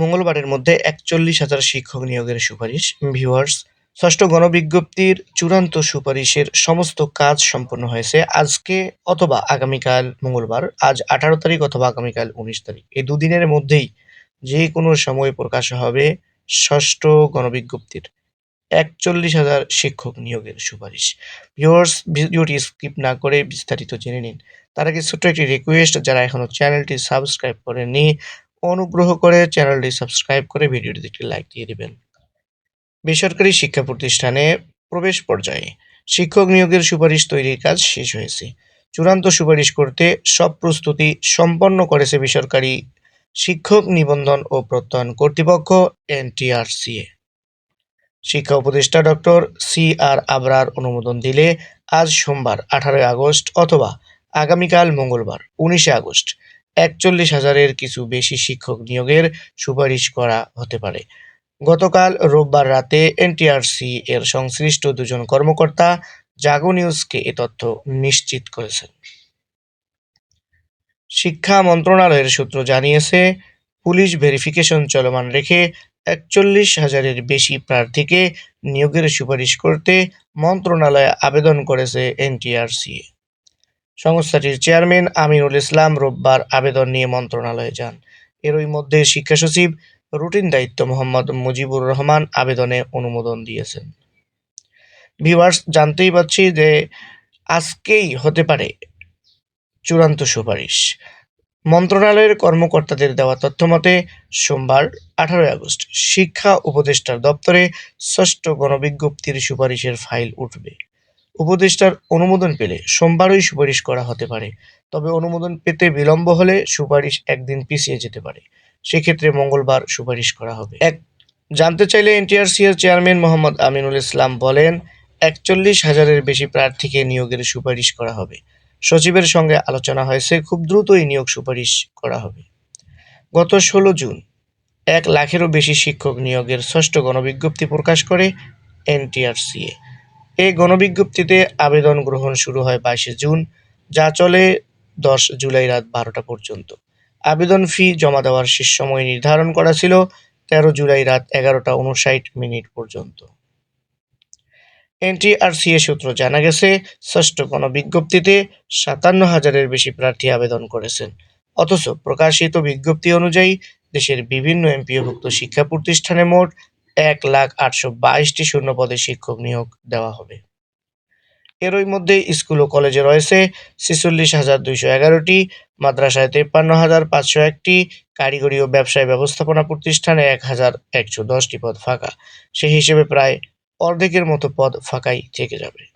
মঙ্গলবারের মধ্যে একচল্লিশ হাজার শিক্ষক নিয়োগের সুপারিশ। ভিউয়ার্স, ষষ্ঠ গণবিজ্ঞপ্তির চূড়ান্ত সুপারিশের সমস্ত কাজ সম্পন্ন হয়েছে আজকে অথবা আগামীকাল মঙ্গলবার, আজ আঠারো তারিখ অথবা আগামীকাল উনিশ তারিখ। এই দুদিনের মধ্যেই যে কোনো সময় প্রকাশ হবে ষষ্ঠ গণবিজ্ঞপ্তির একচল্লিশ হাজার শিক্ষক নিয়োগের সুপারিশ। ভিউয়ার্স, ভিডিওটি স্কিপ না করে বিস্তারিত জেনে নিন। তার আগে ছোট্ট একটি রিকোয়েস্ট যারা এখনও চ্যানেলটি সাবস্ক্রাইব করেননি অনুগ্রহ করে চ্যানেলটি সাবস্ক্রাইব করে ভিডিওটিতে একটি লাইক দিয়ে দেবেন। বেসরকারি শিক্ষা প্রতিষ্ঠানে প্রবেশ পর্যায়ে শিক্ষক নিয়োগের সুপারিশ তৈরির কাজ শেষ হয়েছে। চূড়ান্ত সুপারিশ করতে সব প্রস্তুতি সম্পন্ন করেছে বেসরকারি শিক্ষক নিবন্ধন ও প্রত্যয়ন কর্তৃপক্ষ এনটিআরসিএ। শিক্ষা উপদেষ্টা ডক্টর সি আর আবরার অনুমোদন দিলে আজ সোমবার আঠারোই আগস্ট অথবা আগামীকাল মঙ্গলবার উনিশে আগস্ট একচল্লিশ হাজারের কিছু বেশি শিক্ষক নিয়োগের সুপারিশ করা হতে পারে। গতকাল রোববার রাতে এনটিআরসি এর সংশ্লিষ্ট দুজন কর্মকর্তা জাগো নিউজকে এ তথ্য নিশ্চিত করেছেন। শিক্ষা মন্ত্রণালয়ের সূত্র জানিয়েছে, পুলিশ ভেরিফিকেশন চলমান রেখে একচল্লিশ হাজারের বেশি প্রার্থীকে নিয়োগের সুপারিশ করতে মন্ত্রণালয়ে আবেদন করেছে এনটিআরসি সংস্থাটির চেয়ারম্যান আমিনুল ইসলাম রোববার আবেদন নিয়ে মন্ত্রণালয়ে যান। এরই মধ্যে শিক্ষা সচিব রুটিন দায়িত্ব মোহাম্মদ মুজিবুর রহমান আবেদনে অনুমোদন দিয়েছেন। ভিউয়ার্স, জানতেই পাচ্ছি যে আজকেই হতে পারে চূড়ান্ত সুপারিশ। মন্ত্রণালয়ের কর্মকর্তাদের দেওয়া তথ্য মতে, সোমবার আঠারোই আগস্ট শিক্ষা উপদেষ্টার দপ্তরে ষষ্ঠ গণবিজ্ঞপ্তির সুপারিশের ফাইল উঠবে। উপদেষ্টার অনুমোদন পেলে সোমবারই সুপারিশ করা হতে পারে। তবে অনুমোদন পেতে বিলম্ব হলে সুপারিশ একদিন পিছিয়ে যেতে পারে। সেক্ষেত্রে মঙ্গলবার সুপারিশ করা হবে। এক, জানতে চাইলে এনটিআরসি এর চেয়ারম্যান মোহাম্মদ আমিনুল ইসলাম বলেন, একচল্লিশ হাজারের বেশি প্রার্থীকে নিয়োগের সুপারিশ করা হবে। সচিবের সঙ্গে আলোচনা হয়েছে, খুব দ্রুতই নিয়োগ সুপারিশ করা হবে। গত ষোলো জুন, এক লাখেরও বেশি শিক্ষক নিয়োগের ষষ্ঠ গণবিজ্ঞপ্তি প্রকাশ করে এনটিআরসিএ এই গণবিজ্ঞপ্তিতে আবেদন গ্রহণ শুরু হয় বাইশে জুন, যা চলে দশ জুলাই রাত বারোটা পর্যন্ত। আবেদন ফি জমা দেওয়ার শেষ সময় নির্ধারণ করা ছিল তেরো জুলাই রাত এগারোটা উনষাট মিনিট পর্যন্ত। এনটিআরসিএ সূত্র জানা গেছে, ষষ্ঠ গণবিজ্ঞপ্তিতে সাতান্ন হাজারের বেশি প্রার্থী আবেদন করেছেন। অথচ প্রকাশিত বিজ্ঞপ্তি অনুযায়ী দেশের বিভিন্ন এমপিওভুক্ত শিক্ষা প্রতিষ্ঠানে মোট এক লাখ আটশো বাইশটি শূন্য পদে শিক্ষক নিয়োগ দেওয়া হবে। এরই মধ্যে স্কুল ও কলেজে রয়েছে ছেচল্লিশ হাজার দুইশো এগারোটি, মাদ্রাসায় তেপ্পান্ন হাজার পাঁচশো একটি, কারিগরি ও ব্যবসায় ব্যবস্থাপনা প্রতিষ্ঠানে এক হাজার একশো দশটি পদ ফাঁকা। সেই হিসেবে প্রায় অর্ধেকের মতো পদ ফাঁকাই থেকে যাবে।